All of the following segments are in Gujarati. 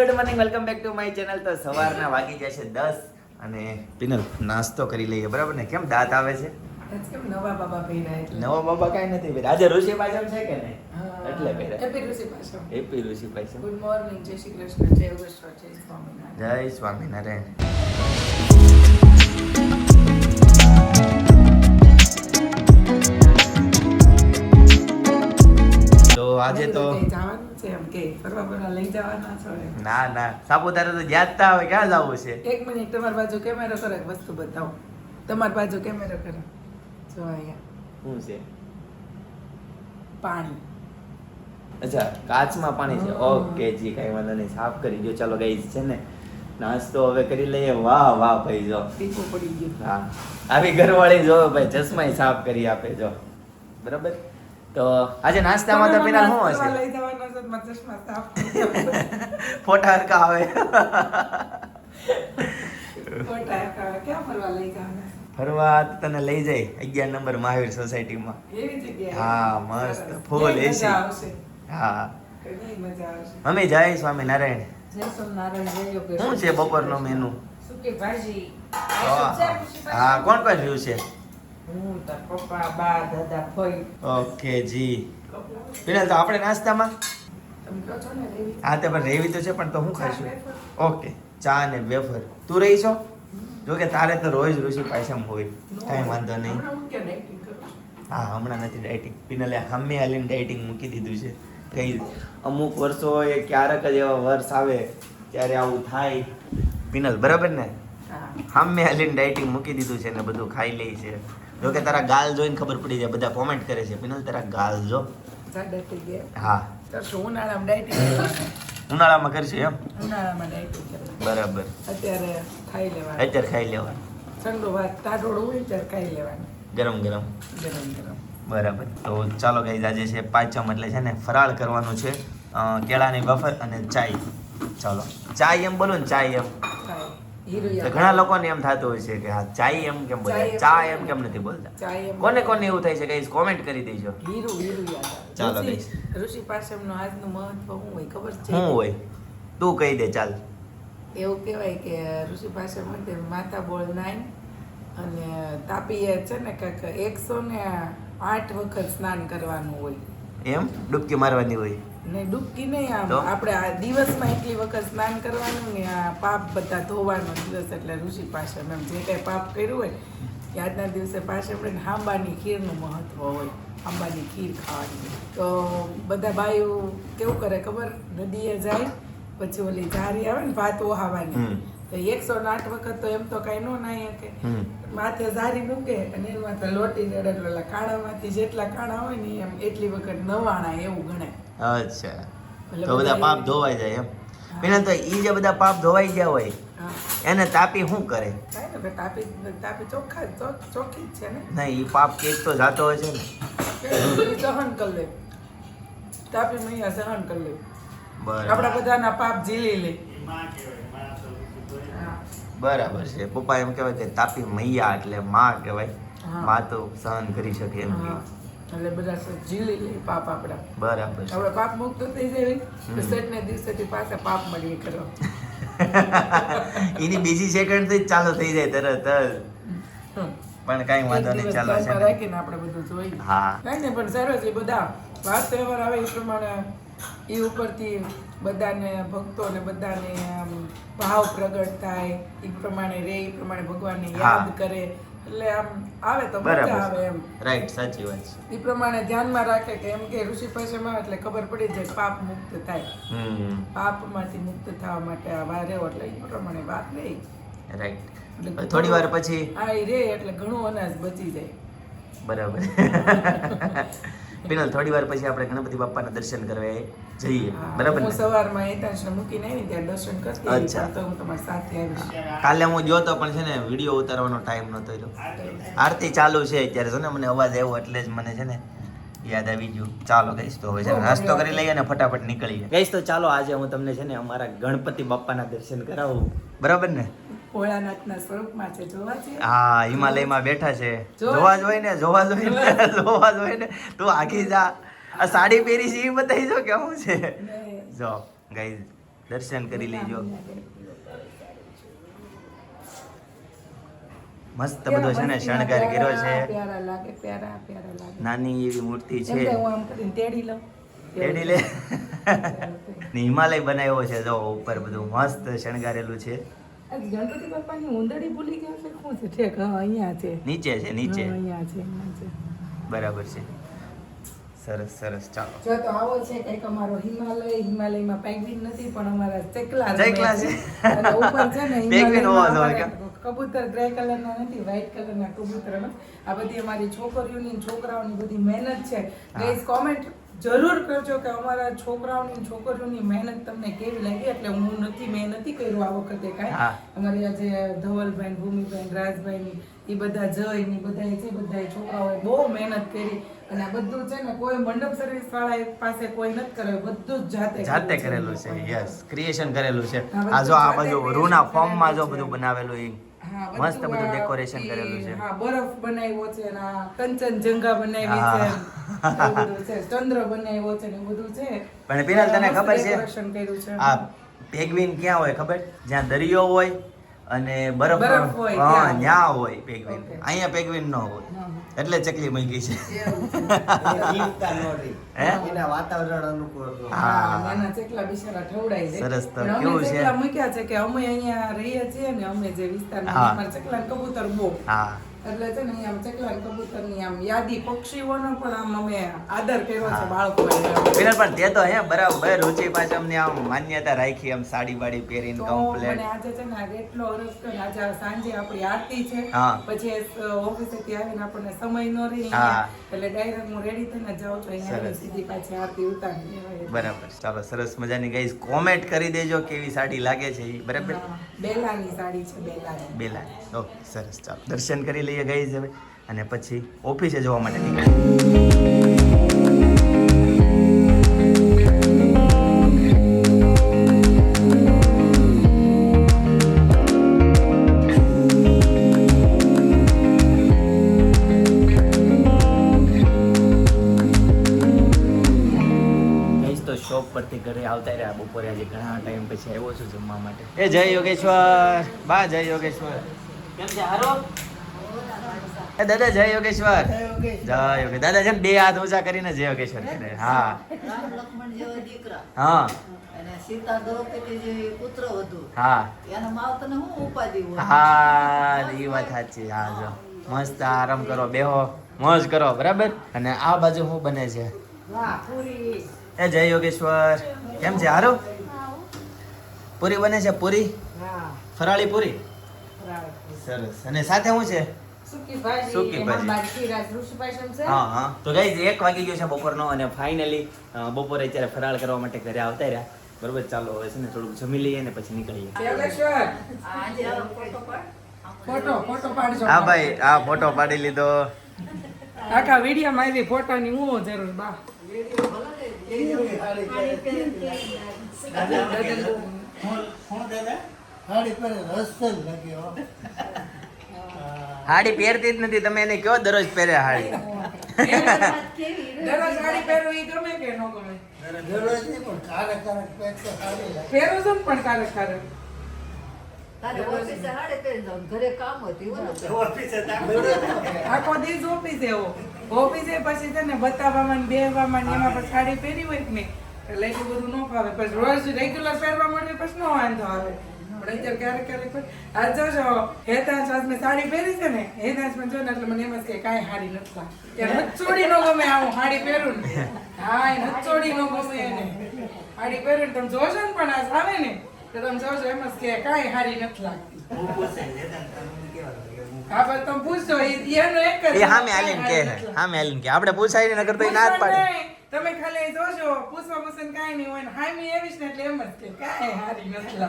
Good morning welcome back to my channel તો સવારના વાગી જશે દસ અને પિનલ નાસ્તો કરી લઈએ બરાબર ને કેમ દાંત આવે છે કેમ નવા બાબા નવા બાબા કાંઈ નથી પહેર્યા. આજે ઋષિ પાછળ છે કે નહીં. એટલે પહેર્યા એપી ઋષિ પાછળ. એપી ઋષિ પાછળ ગુડ મોર્નિંગ જય શ્રી કૃષ્ણ, જય યોગેશ્વર, જય સ્વામિનારાયણ. જય સ્વામિનારાયણ તો આજે તો જવાનું છે એમ કે ફરવા ફરવા લઈ જવાના છો? ના ના. સાપુતારા તો જાતતા હવે ક્યાં જવું છે? એક મિનિટ તમારી બાજુ કેમેરો કરે વસ્તુ બતાવો. તમારી બાજુ કેમેરો કરે જો અહીંયા. શું છે? પાણી. અચ્છા કાચમાં પાણી છે. ઓકે જી કઈ વાંધો નહીં. સાફ કરી દો ચાલો ગઈ છે ને નાસ્તો હવે કરી લઈએ. વાહ વાહ ભાઈ જો. પડી ગયું. હા. આવી ઘરવાળી જો ભાઈ ચશ્મા સાફ કરી આપે જો. બરાબર? તો આજે નાસ્તામાં તો પેલા શું હશે. ફોટા હરકા આવે. ફરવા તને લઈ જાય અગિયાર નંબર મહાવીર સોસાયટીમાં હા, મસ્ત. ફૂલ એસી. હા. મમ્મી જય સ્વામિનારાયણ. શું છે બપોરનો મેનુ હા કોણ કોણ રહ્યું છે? હું તાર પપ્પા બા દાદા ફઈ ઓકે જી. પેલા તો આપણે નાસ્તામાં? તમે કહો છો ને રેવી? હા તે પણ રેવી તો છે પણ તો હું ખાઈશું? ઓકે ચા ને વેફર. તું રહી છો? જો કે તારે તો રોજ ઋષિ પાયસમ હોય. કાંઈ વાંધો નહીં. હું હમણાં નથી ડાયટિંગ પિનલે હમે હાલીને ડાયટિંગ મૂકી દીધું છે. કઈ અમુક વર્ષો એ ક્યારેક જ એવા વર્ષ આવે ત્યારે આવું થાય. પિનલ બરાબર ને? હમે હામે હાલીને ડાયટિંગ મૂકી દીધું છે ને બધું ખાઈ લે છે. જો કે તારા ગાલ જોઈને ખબર પડી જાય બધા કોમેન્ટ કરે છે પિનલ તારા ગાલ જો. હા. ઉનાળામાં કરશે એમ. બરાબર. અત્યારે ખાઈ લેવાનું. અત્યારે ખાઈ લેવાનું. ઠંડુ ભાત ટાઢોળું હોય ત્યારે ખાઈ લેવાનું. ગરમ ગરમ. ગરમ ગરમ. બરાબર. તો ચાલો ગાઈઝ આજે છે પાંચમ એટલે છે ને ફરાળ કરવાનું છે કેળાની બફર અને ચાય. ચાલો. ચાય એમ બોલો ને ચાય એમ. ઘણા લોકોને એમ થતું હોય છે કે હા ચાય એમ કેમ બોલે? ચા એમ કેમ નથી બોલતા? કોને કોને એવું થાય છે કે કોમેન્ટ કરી દેજો? હીરું હીરું ચાલો ઋષિ-. ઋષિ આજનું મહત્વ શું હોય ખબર છે? શું હોય? તું કહી દે ચાલ. એવું કહેવાય કે ઋષિ પાસે માટે માતા બોલ નાઈન અને તાપીએ છે ને કંઈક એકસો ને આઠ વખત સ્નાન કરવાનું હોય. એમ? ડૂબકી મારવાની હોય? ને ડૂબકી નહીં આમ આપણે આ દિવસમાં એટલી વખત સ્નાન કરવાનું ને આ પાપ બધા ધોવાનો દિવસ એટલે ઋષિ પાસે એમ જે કાંઈ પાપ કર્યું હોય કે આજના દિવસે પાસે આપણે હાંબાની ખીરનું મહત્વ હોય આંબાની ખીર ખાવાની. તો બધા ભાઈઓ કેવું કરે ખબર? નદીએ જાય પછી ઓલી ઝારી આવે ને ભાત ઓહાવાની તો એકસો ને આઠ વખત તો એમ તો કાંઈ ન નાહી શકે. માથે ઝારી મૂકે અને એમાં તો લોટી એટલે કાણામાંથી જેટલા કાણા હોય ને એમ એટલી વખત નવાણા એવું ગણાય. અચ્છા. એટલે તો બધા પાપ ધોવાઈ જાય એમ. પેલા તો એ જે બધા પાપ ધોવાઈ ગયા હોય એને તાપી શું કરે? તાપી તાપી ચોખ્ખા ચોખ્ખી જ છે ને. નહીં એ પાપ કેક તો જાતો હોય છે ને. સહન કરી લે. તાપી મૈયા સહન કરી લે. બરાબર. આપણા બધાના પાપ ઝીલી લે. બરાબર છે. પપ્પા એમ કહેવાય કે તાપી મૈયા એટલે માં કહેવાય. માં તો સહન કરી શકે એમ કે. એટલે બધા ઝીલી લે પાપ આપણા. બરાબર આપણે પાપ મુક્ત થઈ જાય તો સેટને દિવસેથી પાછા પાપ મળી કરો એની બીજી સેકન્ડથી ચાલુ થઈ જાય તરત જ. પણ કઈ વાંધો નહીં ચાલો છે. ને. રાખીને આપણે બધું જોઈ હા. કઈ નહીં પણ સરસ એ બધા વાત તહેવાર આવે એ પ્રમાણે એ ઉપરથી બધાને ભક્તો ને બધાને ભાવ પ્રગટ થાય. એ પ્રમાણે રે એ પ્રમાણે ભગવાનને યાદ કરે. એટલે આમ આવે તો મજા આવે એમ. રાઈટ સાચી વાત છે. એ પ્રમાણે ધ્યાનમાં રાખે કે એમ કે ઋષિ પાસેમાં એટલે ખબર પડી જાય પાપ મુક્ત થાય. પાપમાંથી મુક્ત થવા માટે આ વાર એટલે એ પ્રમાણે વાત રહી. રાઈટ થોડી વાર પછી હા એ રે એટલે ઘણું અનાજ બચી જાય. બરાબર. પિનલ થોડી વાર પછી આપણે ગણપતિ બાપાના દર્શન કરવા જઈએ. બરાબર હું ને? સવારમાં એકાંશને મૂકીને આવી ત્યાં દર્શન કરતી અચ્છા. પણ તો હું તમારી સાથે આવીશ કાલે હું ગયો તો પણ છે ને વીડિયો ઉતારવાનો ટાઈમ નતો રહ્યો. આરતી ચાલુ છે અત્યારે છે ને મને અવાજ આવ્યો એટલે જ મને છે ને યાદ આવી ગયું. ચાલો ગઈશ તો હવે છે નાસ્તો કરી લઈએ અને ફટાફટ નીકળીએ. ગઈશ તો ચાલો આજે હું તમને છે ને અમારા ગણપતિ બાપાના દર્શન કરાવું. બરાબર ને? ભોળાનાથના સ્વરૂપમાં છે. જોવા છે? હા હિમાલયમાં બેઠા છે. જોવા જોઈએ ને જોવા જોઈએ ને જોવા જોઈએ ને તું આખી જા. આ સાડી પહેરી છે એ બતાવી જો કેવું છે. જો ગઈ દર્શન કરી લેજો. મસ્ત બધો છે ને શણગાર કર્યો છે. પ્યારા લાગે પ્યારા પ્યારા લાગે. નાની એવી મૂર્તિ છે. કે હું આમ કરીને તેડી લઉં. તેડી લે. હિમાલય બનાવ્યો છે જો ઉપર બધું મસ્ત શણગારેલું છે. ગણપતિ બાપાની ઉંદડી ભૂલી ગયા છે? શું છે? ઠેક હા અહીંયા છે. નીચે છે નીચે. અહીંયા છે છે. બરાબર છે. સરસ સરસ ચાલો. જો તો આવો છે કંઈક અમારો હિમાલય હિમાલયમાં પેંગ્વિન નથી પણ અમારા ચકલા ચકલા છે. ઉપર છે ને પેંગ્વિન હોવા જોઈએ કબૂતર ગ્રે કલરના નથી વ્હાઈટ કલરના કબૂતર આ બધી અમારી છોકરીઓની છોકરાઓની બધી મહેનત છે. ગાઈસ કોમેન્ટ જરૂર કરજો કે અમારા છોકરાઓની છોકરીઓની મહેનત તમને કેવી લાગી? એટલે હું નથી મેં નથી કર્યું આ વખતે કાંઈ. અમારી આ જે ધવલભાઈ ભૂમિભાઈ રાજભાઈ એ બધા જય ને બધા જે બધા છોકરાઓએ બહુ મહેનત કરી અને આ બધું છે ને કોઈ મંડપ સર્વિસ વાળા પાસે કોઈ નથી કરાયું બધું જ જાતે જાતે કરેલું છે. યસ ક્રિએશન કરેલું છે. આ જો આ બાજુ રૂના ફોર્મમાં જો બધું બનાવેલું એ મસ્ત બધું ડેકોરેશન કરેલું છે. હા બરફ બનાવ્યો છે અને આ કંચનજંગા બનાવી છે ચંદ્ર બનાવ્યો છે ને બધું છે. પણ પિનલ તને ખબર છે? decoration કર્યું છે. આ પેગ્વિન ક્યાં હોય ખબર? જ્યાં દરિયો હોય અને બરફ હા. ત્યાં. હોય પેગ્વિન. અહીંયા પેગ્વિન ન હોય. એટલે ચકલી મૂકી છે. સરસ તો. કેવું છે? મૂક્યા છે કે અમે અહીંયા રહીએ છીએ ને અમે જે વિસ્તારમાં ચકલા કબૂતર બહુ. હા. એટલે છે ને અહીંયા ચકલા કબૂતરની આમ યાદી પક્ષીઓનો પણ આમ અમે આદર કર્યો છે બાળકો વિનર પણ તે તો હે બરાબર રુચિ પાછ અમને આમ માન્યતા રાખી આમ સાડી બાડી પહેરીને કમ્પ્લેટ આજે છે ને એટલો હરસ કે આજે સાંજે આપણી આરતી છે. પછી ઓફિસે થી આવીને આપણને સમય નો રહી એટલે ડાયરેક્ટ હું રેડી થઈને જાઉં છું અહીંયા. સીધી પાછી આરતી ઉતારી બરાબર. ચાલો સરસ મજાની ગાઈસ કોમેન્ટ કરી દેજો કેવી સાડી લાગે છે ઈ બરાબર? બેલાની સાડી છે બેલાની. બેલા ઓકે સરસ. ચાલો દર્શન કરી લઈએ ગઈ હવે. અને પછી ઓફિસે જવા માટે નીકળીએ તો શોપ પરથી ઘરે આવતા રહ્યા. બપોરે આજે ઘણા ટાઈમ પછી આવ્યો છું જમવા માટે. એ જય યોગેશ્વર. બા જય યોગેશ્વર. કેમ છે? હારો? એ દાદા જય યોગેશ્વર. જય યોગે દાદા છે બે હાથ ઊંચા કરીને જય યોગેશ્વર હા? લક્ષ્મણ જેવા દીકરા. હા. સીતા દ્રૌપદી પુત્ર વધુ હા. એના ઉપાધિ હા એ વાત સાચી. હા જો. મસ્ત આરામ કરો બેહો. મોજ કરો બરાબર? અને આ બાજુ શું બને છે. એ જય યોગેશ્વર. કેમ છે? હારો? પૂરી બને છે? પૂરી? ફરાળી પૂરી? સરસ. અને સાથે શું છે? સૂકી ભાજી હા હા. તો ગાઈઝ એક વાગી ગયો છે બપોરનો અને ફાઇનલી બપોરે અત્યારે ફરાળ કરવા માટે ઘરે આવતા રહ્યા. બરોબર ચાલો હવે છે ને થોડુંક જમી લઈએ ને પછી નીકળીએ. ફોટો ફોટો ફોટો પાડજો હા ભાઈ આ ફોટો પાડી લીધો. આખા વિડીયોમાં આવી ફોટાની હું જરૂર બા. હાડી પર રસ્તો લાગ્યો. હાડી પહેરતી જ નથી તમે એને કયો દરરોજ પહેરે હાડી. દરરોજ સાડી પહેરવું ઈ ગમે કે ન ગમે. દરરોજ નહીં પણ. ને ક્યારેક ઓફિસે હાડે પહેરી જાઉં. ઘરે કામ હતી આખો દિવસ ઓફિસે એવો. ઓફિસે પછી છે ને બતાવવામાં ને બેહવામાં એમાં પછી સાડી પહેરી હોય કે નહીં? એટલે એટલું બધું ન ફાવે. પછી રોજ રેગ્યુલર પહેરવા મળે પછી નો વાંધો આવે. પણ અત્યારે ક્યારેક ક્યારેક પછી આ જોજો હેતાંશ આજ મેં સાડી પહેરી છે ને હેતાંશ મેં જો ને એટલે મને એમ જ કે કાંઈ સાડી નથી લાગતી. કે નચોડી ન ગમે આવું સાડી પહેરું ને. હા એ નચોડી નો ગમે એને. સાડી પહેરું ને તમે જોશો ને પણ આજ આવે ને તો તમે જોશો એમ જ કે કાંઈ સાડી નથી લાગતી. આપણે પૂછાય નકર તો ના જ પાડે. તમે ખાલી જોજો પૂછવા પૂછીને કાંઈ નહીં હોય ને હામી એવી ને એટલે એમ જ કે કાંઈ હારી નથી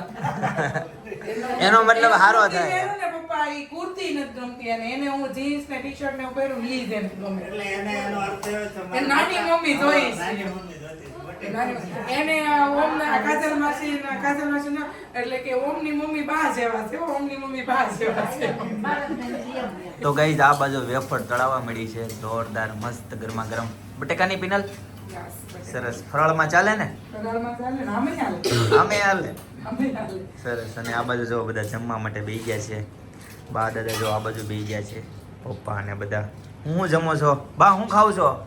એનો મતલબ હારો થાય. એનો ને પપ્પા ઈ કુર્તી નથી ગમતી અને એને હું જીન્સ ને ટી શર્ટ ને પહેરું ઈ એમ ગમે એટલે એને એનો અર્થ એવો છે, નાની મમ્મી જોઈ છે. નાની મમ્મી જોતી એને ઓમ ના કાજલ માસી ના કાજલ માસી ના એટલે કે ઓમની મમ્મી બા જેવા છે ઓમની મમ્મી બા જેવા છે. તો ગઈ આ બાજુ વેફર તળાવવા મળી છે જોરદાર મસ્ત ગરમા ગરમ બટેકાની પિનલ. સરસ. ફરાળમાં ચાલે ને? ફરાળમાં ચાલે ને? આમે ચાલે આમે હાલે. સરસ. અને આ બાજુ જો બધા જમવા માટે બેસી ગયા છે. બા દાદા જો આ બાજુ બેસી ગયા છે. પપ્પા અને બધા. હું જમો છો? બા હું ખાવ છો?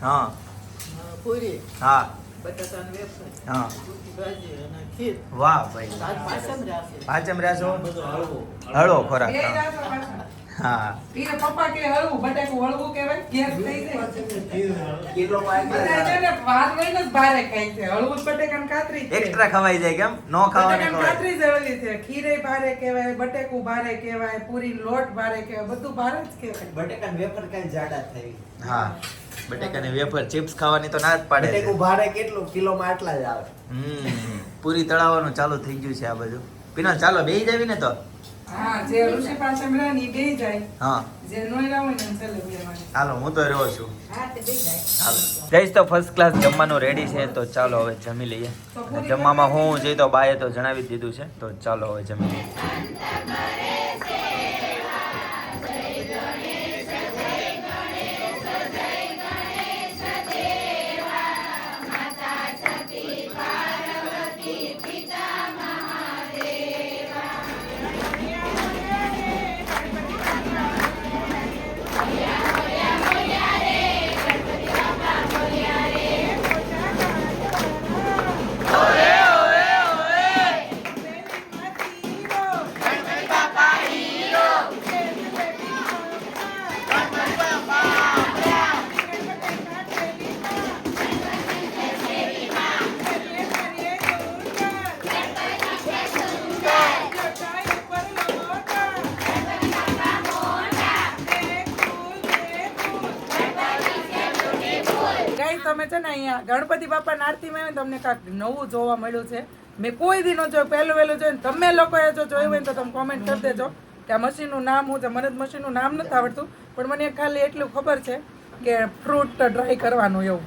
હા. પૂરી. હા. હા. વાહ ભાઈ. પાચમ રહ્યા છો? હળવો. ખોરાક હા. ઈને પપ્પા કે હળવું બટેકું હળવું કહેવાય? ગેસ થઈ જાય. બધા ને વાર લઈને જ ભારે ખાય છે. હળવું બટેકાને કાતરી એક્સ્ટ્રા ખવાઈ જાય કેમ? નો ખાવાની કાતરી જ હળવી છે. ખીરે ભારે કહેવાય બટેકું ભારે કહેવાય પૂરી લોટ ભારે કહેવાય બધું ભારે જ કહેવાય. બટેકાની વેફર કઈ જાડા થઈ હા. બટેકાની વેફર ચિપ્સ ખાવાની તો ના જ પાડે બટેકું ભાડે કેટલું? કિલોમાં આટલા જ આવે. હમ. પૂરી તળાવવાનું ચાલુ થઈ ગયું છે આ બધું પીના ચાલો બેસી જાવી ને તો. હાલો હું તો રહ્યો છું. હા તે બે જાય. હાલો. જઈશ તો ફર્સ્ટ ક્લાસ જમવાનું રેડી છે તો ચાલો હવે જમી લઈએ. અને જમવામાં હું જઈ તો બાએ તો જણાવી દીધું છે તો ચાલો હવે જમી લઈએ. તમે છે ને અહીંયા ગણપતિ બાપાની આરતીમાં આવે ને તમને કાંઈક નવું જોવા મળ્યું છે. મેં કોઈ દી ન જોયું પહેલું વહેલું જોયું ને તમે લોકોએ જો જોયું હોય ને તો તમે કોમેન્ટ કરી દેજો કે આ મશીનનું નામ હું છે. મને જ મશીનનું નામ નથી આવડતું પણ મને ખાલી એટલું ખબર છે કે ફ્રૂટ ડ્રાય કરવાનું એવું.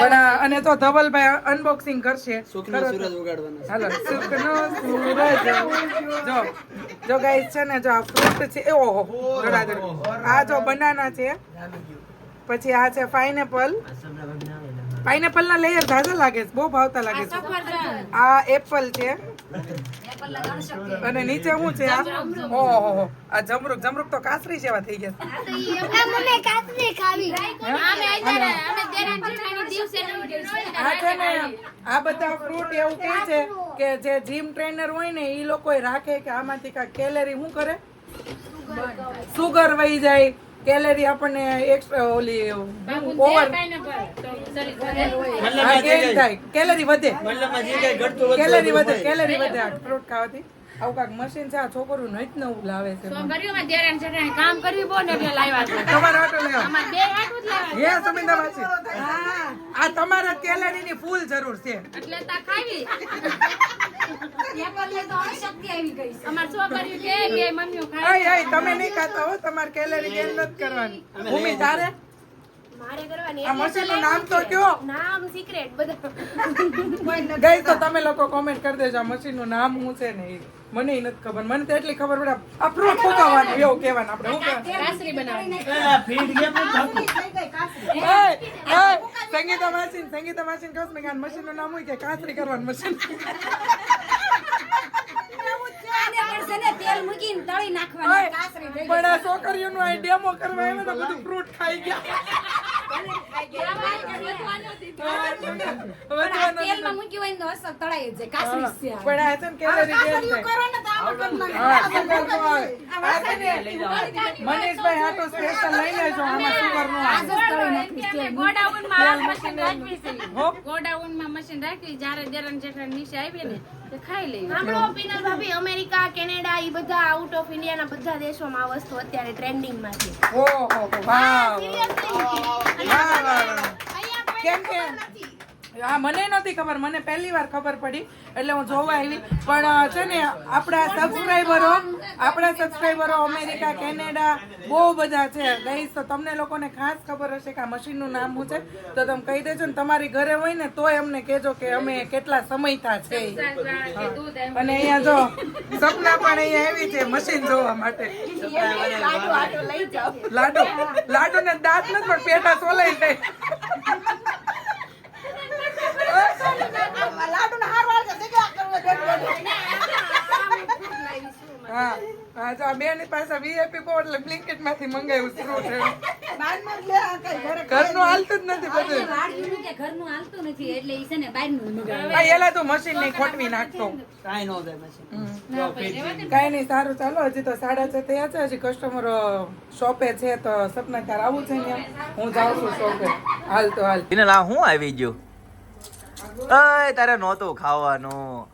પણ અને તો ધવલભાઈ અનબોક્સિંગ કરશે. કરો હાલો સુખનો સૂરજ જો જો ગાઈસ છે ને જો આ ફ્રૂટ છે એવો ઓહો આ જો બનાના છે. પછી આ છે પાઇનેપલ પાઇનેપલ ના લેયર ઝાઝા લાગે છે બહુ ભાવતા લાગે છે. આ એપલ છે અને નીચે શું છે? આ ઓહો આ જમરૂક જમરૂક તો કાસરી જેવા થઈ ગયા આ છે ને આ બધા ફ્રૂટ એવું કહે છે કે જે જીમ ટ્રેનર હોય ને એ લોકો રાખે કે આમાંથી કાંઈક કેલેરી શું કરે? સુગર વહી જાય. કેલેરી આપણને એક્સ્ટ્રા ઓલી ઓવર કેલેરી વધે. કેલેરી વધે કેલેરી વધે આ ફ્રૂટ ખાવાથી આવું કાક મશીન છે આ છોકરું નહીં જ નવું લાવે છે. છોકરીઓમાં દેરાણી જેઠાણી કામ કરવી બહુ ને એટલે લાવ્યા છે. તમારે આટો લેવા અમારે બે હાટું જ લાવ્યા હે સુમિંદા માસી હા. આ તમારા કેલેરી ફૂલ જરૂર છે. એટલે તા ખાવી. તમે નહીં ખાતા હો તમારે કેલેરી ગેઇન નથી કરવાની. ભૂમિ તારે? મારે કરવાની. આ મશીનનું નામ તો કયો? નામ સિક્રેટ બધા. ગઈ તો તમે લોકો કોમેન્ટ કરી દેજો આ મશીનનું નામ હું છે ને ઈ. મને નથી ખબર. મને તો એટલી ખબર પડે. આ ફ્રૂટ ફૂંકાવાનું એવું કહેવાનું આપણે શું કહેવાનું? કાસરી બનાવવાની એય, સંગીતા માસીન સંગીતા માસી કહો મેં કે મશીનનું નામ હોય કે કાતરી કરવાનું મશીન? તેલ મૂકીને તળી ઓય, નાખવાની. કાસરી થઈ પણ આ છોકરીઓનું આ ડેમો કરવા આવ્યો તો બધું ફ્રૂટ ખાઈ ગયા. તેલમાં મૂકી હોય ને તો તળાઈ જાય કાસરી. પણ આ ને કેલેરી ગેઇન થાય નો ને, મનીષભાઈ હાટુ સ્પેશિયલ લઈ લેજો આમાં સુગર નો મશીન રાખી જયારે દેરાણી જેઠાણી નીચે આવી ને ખાઈ લેવી સાંભળો પિનલ ભાભી અમેરિકા કેનેડા એ બધા આઉટ ઓફ ઇન્ડિયાના બધા દેશોમાં આ વસ્તુ અત્યારે ટ્રેન્ડિંગમાં છે ઓહો, વાહ. વાહ, વાહ, વાહ. કેમ કે હા, મને નહોતી ખબર, મને પહેલી વાર ખબર પડી, એટલે હું જોવા આવી. પણ છે ને, આપણા સબસ્ક્રાઈબરો આપણા સબસ્ક્રાઈબરો અમેરિકા, કેનેડા, બહુ બધા છે. ગઈશ તો તમને લોકોને ખાસ ખબર હશે કે આ મશીનનું નામ શું છે. તો તમે કહી દેજો ને, તમારી ઘરે હોય ને, તોય અમને કહેજો કે અમે કેટલા સમયતા છે. અને અહીંયા જો, સપના પણ અહીંયા આવી છે, મશીન જોવા માટે. લાડુ. લાડુ ને દાંત નથી, પણ પેટા સોલાઈ જાય. હા હા જો આ બેન પાસે વીએપી કો એટલે બ્લિંકેટમાંથી મંગાવ્યું ફ્રૂટ ઘરનું હાલતું જ નથી બધું વાળિયું ઘરનું હાલતું નથી એટલે ઈ છે ને બહારનું મંગાવે. એલા તું મશીનની ખોટવી નાખતો કાંઈ ન થાય પછી કઈ નહીં સારું ચાલો હજી તો સાડા છ થયા છે હજી કસ્ટમર શોપે છે તો સપના તાર આવું છે ને હું જાઉં છું શોપે હાલ તો હાલ પિનલ આ હું આવી ગયું અય તારે નહોતું ખાવાનું.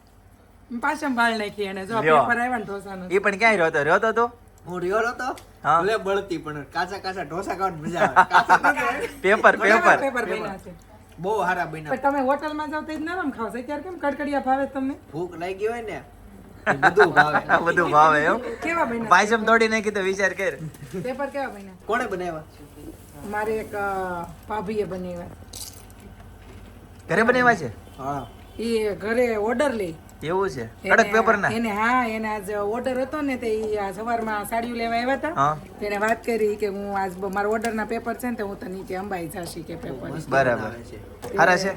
પાછા બાળ નાખી એને જો પેપર આવ્યા ને ઢોસાનો. એ પણ ક્યાંય રહ્યો રહ્યો તો? હું રહ્યો હતો હા. ભલે બળતી પણ કાચા કાચા ઢોસા ખાવાની મજા આવે. Paper paper. પેપર બન્યા છે. બહુ સારા બન્યા. પણ તમે હોટલમાં જાવ તો જ નરમ ખાવ છે. અત્યારે કેમ કડકડિયા ભાવે તમને? ભૂખ લાગી હોય ને બધું ભાવે. બધું ભાવે એમ? કેવા બન્યા? પાયસમ તોડી નાખી તો વિચાર કર. પેપર કેવા બન્યા? કોણે બનાવ્યા? મારે એક ભાભીએ બનાવ્યા. ઘરે બનાવ્યા છે? હા. એ ઘરે ઓર્ડર લઈ એવું છે? કડક પેપર ના એને હા એને આજ ઓર્ડર હતો ને તે આ સવારમાં સાડીઓ લેવા આવ્યા હતા. તેને વાત કરી કે હું આજ મારા ઓર્ડર ના પેપર છે ને તો હું તને નીચે અંબાઈ જાશી કે પેપર બરાબર. સારા છે.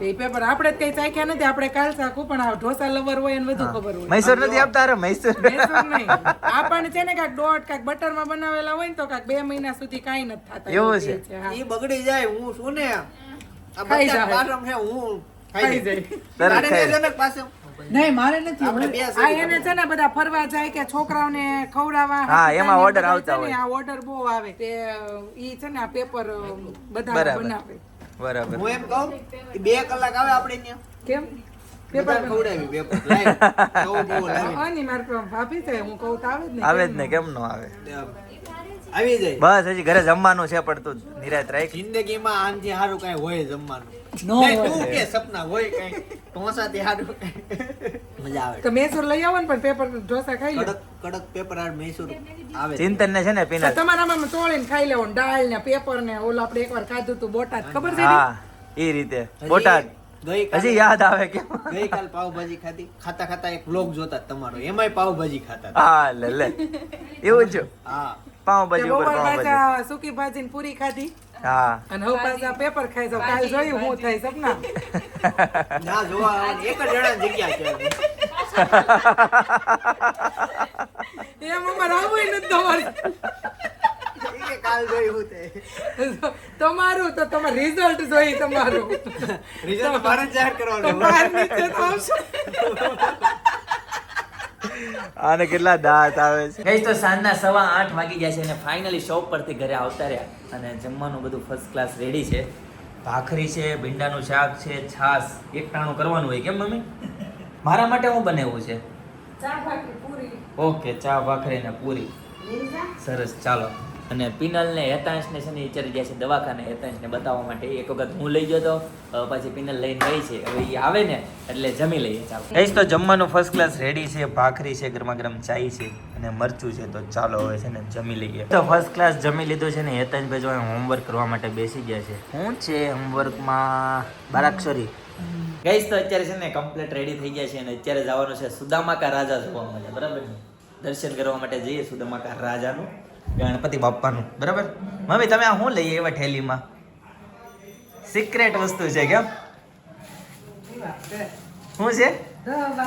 એ પેપર આપણે જ કઈ ચાખ્યા નથી આપણે કાલ ચાખું પણ આ ઢોસા લવર હોય એને બધું ખબર હોય. મૈસૂર નથી આપતા અરે મૈસૂર? નહીં. આપણને છે ને કાંઈક દોઢ કાંઈક બટરમાં બનાવેલા હોય ને તો કાંઈક બે મહિના સુધી કાઈ નથી થતા. એવું છે? એ બગડી જાય હું શું ને નહીં મારે નથી આપણે આ એને છે ને બધા ફરવા જાય કે છોકરાઓને ખવડાવવા. હા, એમાં બધા આવતા હોય. આ ઓર્ડર બહુ આવે. તે ઈ છે ને આ પેપર બધા બનાવે. બરાબર. હું એમ કહું કે બે કલાક આવે આપણે ત્યાં. કેમ? પેપર ખવડાવી પેપર બહુ આની મારે પાસે ભાભી છે. હું કહું તો આવે જ ને આવે જ ને કેમ નો આવે? આવી જાય. બસ હજી ઘરે જમવાનું છે પણ તું નિરાત રાખ. જિંદગીમાં આનથી સારું કઈ હોય જમવાનું. નો તું કે સપના હોય કઈ ઢોસાથી સારું મજા આવે. તો મેસૂર લઈ આવો ને પણ પેપર ઢોસા ખાઈ લો. કડક કડક પેપર આ મૈસૂર આવે. ચિંતન ને છે ને તો તમારામાં તોડીને ખાઈ લેવાનું દાળ ને પેપર ને ઓલું આપણે એકવાર ખાધું તું બોટાદ ખબર છે હા એ રીતે. બોટાદ. હજી યાદ આવે કે ગઈકાલ પાવભાજી ખાધી. ખાતા ખાતા એક બ્લોગ જોતા તમારો. એમાંય પાવભાજી ખાતા હા લે લે. એવું જ. હા. પાઉં તે ભાજી ઉપર બપોર પાઉં ભાજી સૂકી ભાજી પૂરી ખાધી. હા. અને હવે પાછા પેપર ખાઈ જાવ કાલ જોયું હું થાય સપના. ના જોવા એક જ જણા જગ્યા છે. એમ અમારે આવું નથી તમારે. કાલ જોયું તે તમારું તો તમારું રિઝલ્ટ જોઈ તમારું. રિઝલ્ટ જાહેર કરવાનું. બહાર નીચે તો આવશે. આને કેટલા દાંત આવે છે? ગઈ તો સાંજના સવા આઠ વાગી ગયા છે અને ફાઇનલી શોપ પરથી ઘરે આવતા રહ્યા. અને જમવાનું બધું ફર્સ્ટ ક્લાસ રેડી છે. ભાખરી છે ભીંડાનું શાક છે છાસ એક ટાણું કરવાનું હોય કેમ મમ્મી? મારા માટે હું બનાવ્યું છે? ચા ભાખરી પૂરી. ઓકે ચા ભાખરી ને પૂરી. સરસ ચાલો. અને પિનલ ને હેતાંશ ને છે ને ચડી ગયા છે દવાખાને હેતાંશ ને બતાવવા માટે. એક વખત હું લઈ ગયો તો પછી પિનલ લઈને ગઈ છે. હવે એ આવે ને એટલે જમી લઈએ. ચાલો. ગઈશ તો જમવાનું ફર્સ્ટ ક્લાસ રેડી છે ભાખરી છે ગરમા ગરમ ચાય છે અને મરચું છે. તો ચાલો હવે છે ને જમી લઈએ. તો ફર્સ્ટ ક્લાસ જમી લીધું છે ને હેતાંશ ભાઈ જો હોમવર્ક કરવા માટે બેસી ગયા છે. શું છે હોમવર્કમાં બારાક્ષરી. ગઈશ તો અત્યારે છે ને કમ્પ્લીટ રેડી થઈ ગયા છે અને અત્યારે જવાનું છે સુદામાકા રાજા જોવા માટે. બરાબર દર્શન કરવા માટે જઈએ સુદામાકા રાજાનું. ગણપતિ બાપ્પાનું. બરાબર? મમ્મી, તમે આ શું લઈએ એવા ઠેલીમાં? સિક્રેટ વસ્તુ છે કેમ શું છે?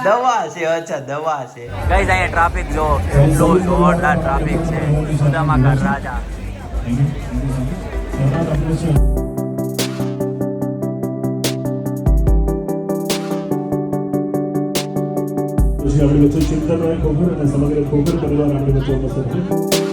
દવા છે, અચ્છા, દવા છે. ગઈ અહીંયા ટ્રાફિક જો, એટલો જોરદાર ટ્રાફિક છે. સુદામાકર રાજા. પછી બધું ચિંતન હોય ખોખર અને સમગ્ર ખોખર પરિવાર આપણે બધું ઉપસ્થિત છે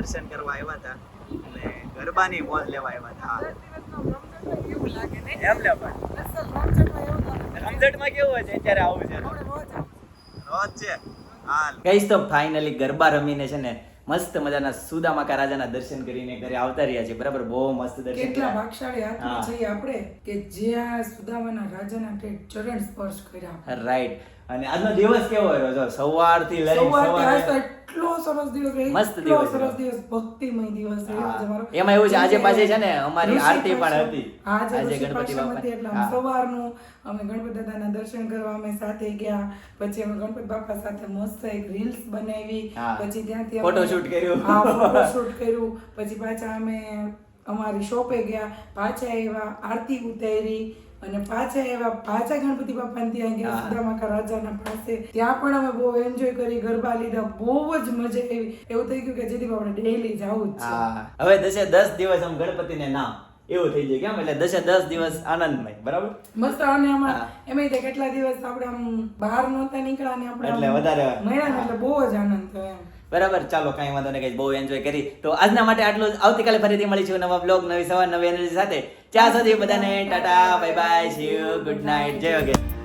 દર્શન કરવા આવ્યા હતા. એટલે ગરબાની મોજ લેવા આવ્યા હતા. ને એમ લે પણ. રમઝટમાં એવું તો રમઝટમાં કેવું હોય છે? અત્યારે આવું છે. રોજ છે. હાલ. ગઈશ તો ફાઇનલી ગરબા રમીને છે ને મસ્ત મજાના સુદામાકા રાજાના દર્શન કરીને ઘરે આવતા રહ્યા છે બરાબર? બહુ મસ્ત દર્શન કેટલા ભાગશાળી આત્મા. છીએ આપણે કે જ્યાં સુદામાના રાજાના ચરણ સ્પર્શ કર્યા. રાઈટ અને આજનો દિવસ કેવો રહ્યો? જો સવારથી લઈ સવારથી એટલો સરસ દિવસ મસ્ત દિવસ સરસ દિવસ ભક્તિમય દિવસ રહ્યો. એમાં એવું છે આજે કેમ છે ને અમારી આરતી પણ હતી. આજે આજે ગણપતિ બાપા એટલે સવારનું અમે ગણપતિ દાદાના દર્શન કરવા અમે સાથે ગયા. પછી અમે ગણપતિ બાપા સાથે મસ્ત એક રીલ્સ બનાવી. પછી ત્યાંથી અમે- કર્યું. હા ફોટોશૂટ કર્યું. પછી પાછા અમે અમારી શોપે ગયા. પાછા એવા આરતી ઉતારી. અને પાછા એવા પાછા ગણપતિ બાપાને ત્યાં ગયા. સુદામાકા રાજાના પાસે. ત્યાં પણ અમે બહુ એન્જોય કરી ગરબા લીધા બહુ જ મજા આવી. એવું થઈ ગયું કે જેથી આપણે ડેઈલી જવું જ છે. હવે દસે દસ દિવસ આમ ગણપતિને નામ. એવું થઈ ગયું કેમ? એટલે દસે દસ દિવસ આનંદમય બરાબર? મસ્ત અને આમાં. એમાં તે કેટલા દિવસ આપણે આમ બહાર નહોતા નીકળ્યા ને આપણે એટલે વધારે. મળ્યા ને એટલે બહુ જ આનંદ થયો એમ. બરાબર ચાલો કાંઈ વાંધો નહીં કઈ બહુ એન્જોય કરી. તો આજના માટે આટલું. આવતીકાલે ફરીથી મળીશું નવા બ્લોગ નવી સવાર નવી એનર્જી સાથે. ત્યાં સુધી બધાને tata bye bye see you good night જય વગેરે